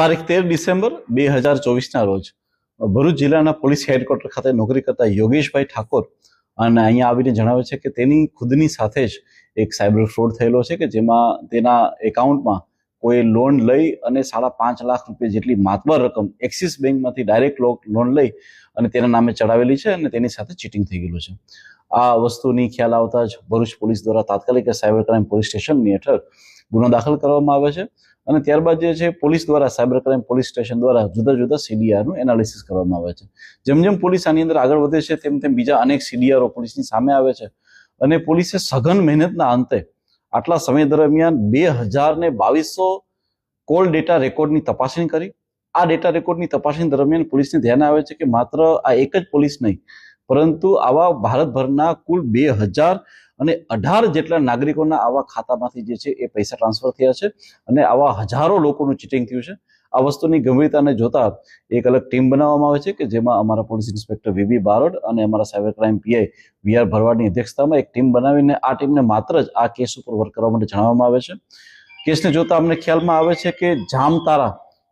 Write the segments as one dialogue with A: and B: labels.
A: તારીખ તેર ડિસેમ્બર બે હજાર ચોવીસના રોજ ભરૂચ જિલ્લાના પોલીસ હેડક્વાર્ટર ખાતે નોકરી કરતા યોગેશભાઈ ઠાકોર અને અહીંયા આવીને જણાવે છે કે તેની ખુદની સાથે જ એક સાયબર ફ્રોડ થયેલો છે કે જેમાં તેના એકાઉન્ટમાં કોઈ લોન લઈ અને સાડા પાંચ લાખ રૂપિયા જેટલી માતબર રકમ એક્સિસ બેંકમાંથી ડાયરેક્ટ લોન લઈ અને તેના નામે ચડાવેલી છે અને તેની સાથે ચીટિંગ થઈ ગયેલું છે. આ વસ્તુની ખ્યાલ આવતા જ ભરૂચ પોલીસ દ્વારા તાત્કાલિક સાયબર ક્રાઇમ પોલીસ સ્ટેશનની હેઠળ ગુનો દાખલ કરવામાં આવે છે. અને ત્યારબાદ જે છે, પોલીસ દ્વારા, સાયબર ક્રાઇમ પોલીસ સ્ટેશન દ્વારા જુદા જુદા સીડીઆરનું એનાલિસિસ કરવામાં આવે છે. જેમ જેમ પોલીસ આની અંદર આગળ વધે છે, તેમ તેમ બીજા અનેક સીડીઆરઓ પોલીસની સામે આવે છે. અને પોલીસે સઘન મહેનતના અંતે આટલા સમય દરમિયાન બે હજાર ને બાવીસો કોલ ડેટા રેકોર્ડની તપાસણી કરી. આ ડેટા રેકોર્ડની તપાસણી દરમિયાન પોલીસને ધ્યાન આવે છે કે માત્ર આ એક જ પોલીસ નહીં, પરંતુ આવા ભારતભરના કુલ બે હજાર અને અઢાર જેટલા નાગરિકોના આવા ખાતામાંથી જે છે એ પૈસા ટ્રાન્સફર થયા છે અને આવા હજારો લોકોનું ચીટિંગ થયું છે. આ વસ્તુની ગંભીરતાને જોતા એક અલગ ટીમ બનાવવામાં આવે છે કે જેમાં અમારા પોલીસ ઇન્સ્પેક્ટર વીબી બારોડ અને અમારા cyber crime P I V R ભરવાડની અધ્યક્ષતામાં એક ટીમ બનાવીને આ ટીમને માત્ર જ આ કેસ ઉપર વર્ક કરવા માટે જણાવવામાં આવે છે. કેસને જોતા અમને ખ્યાલમાં આવે છે કે જામતારા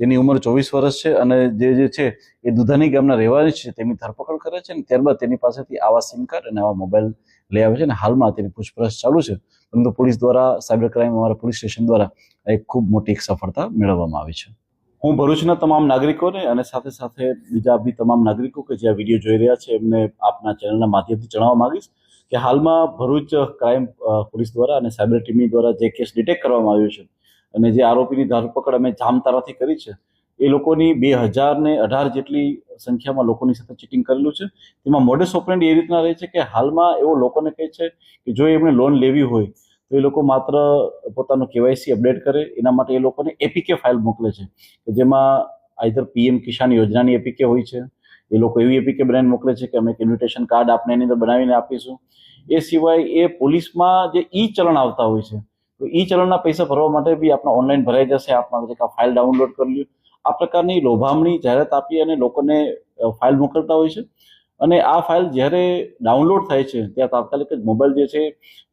A: જેની ઉંમર ચોવીસ વર્ષ છે અને જે જે છે એ દુધાની ગામના રહેવાસી છે, તેમની ધરપકડ કરે છે અને ત્યારબાદ તેની પાસેથી આવા સિમ કાર્ડ અને આવા મોબાઈલ લઈ આવે છે અને હાલમાં તેની પૂછપરછ ચાલુ છે. પરંતુ પોલીસ દ્વારા, સાયબર ક્રાઇમ અમારા પોલીસ સ્ટેશન દ્વારા એક ખૂબ મોટી એક સફળતા મેળવવામાં આવી છે. હું ભરૂચના તમામ નાગરિકોને અને સાથે સાથે બીજા બી તમામ નાગરિકો કે જે આ વીડિયો જોઈ રહ્યા છે, એમને આપના ચેનલના માધ્યમથી જણાવવા માંગીશ કે હાલમાં ભરૂચ ક્રાઇમ પોલીસ દ્વારા અને સાયબર ટીમની દ્વારા જે કેસ ડિટેક્ટ કરવામાં આવ્યો છે અને જે આરોપીની ધરપકડ અમે જામતારાથી કરી છે, એ લોકોની બે હજાર ને અઢાર જેટલી સંખ્યામાં લોકોની સાથે ચીટિંગ કરેલું છે. તેમાં મોડેસ ઓપરેન્ડ એ રીતના રહે છે કે હાલમાં એવો લોકોને કહે છે કે જો એમણે લોન લેવી હોય, તો એ લોકો માત્ર પોતાનું કેવાયસી અપડેટ કરે, એના માટે એ લોકોને એપીકે ફાઇલ મોકલે છે. કે જેમાં આઈધર પીએમ કિસાન યોજનાની એપીકે હોય છે. એ લોકો એવી એપીકે બનાવીને મોકલે છે કે અમે એક ઇન્વિટેશન કાર્ડ આપને એની અંદર બનાવીને આપીશું. એ સિવાય એ પોલીસમાં જે ઈ ચલણ આવતા હોય છે તો ઈ ચલણના પૈસા ભરવા માટે બી આપણે ઓનલાઈન ભરાઈ જશે. આપણે જે ફાઇલ ડાઉનલોડ કરી લ્યો. આ પ્રકારની લોભામણી જાહેરાત આપી અને લોકોને ફાઇલ મોકલતા હોય છે. અને આ ફાઇલ જ્યારે ડાઉનલોડ થાય છે, ત્યાં તાત્કાલિક જ મોબાઈલ જે છે,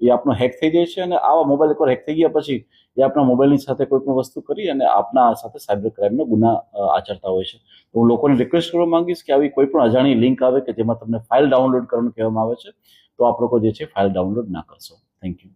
A: એ આપણો હેક થઈ જાય છે અને આવા મોબાઈલ એકવાર હેક થઈ ગયા પછી, એ આપણા મોબાઈલની સાથે કોઈ પણ વસ્તુ કરી અને આપના સાથે સાયબર ક્રાઇમનો ગુના આચરતા હોય છે. તો હું લોકોને રિક્વેસ્ટ કરવા માંગીશ કે આવી કોઈ પણ અજાણી લિંક આવે કે જેમાં તમને ફાઇલ ડાઉનલોડ કરવાનું કહેવામાં આવે છે, તો આપ લોકો જે છે ફાઇલ ડાઉનલોડ ના કરશો. Thank you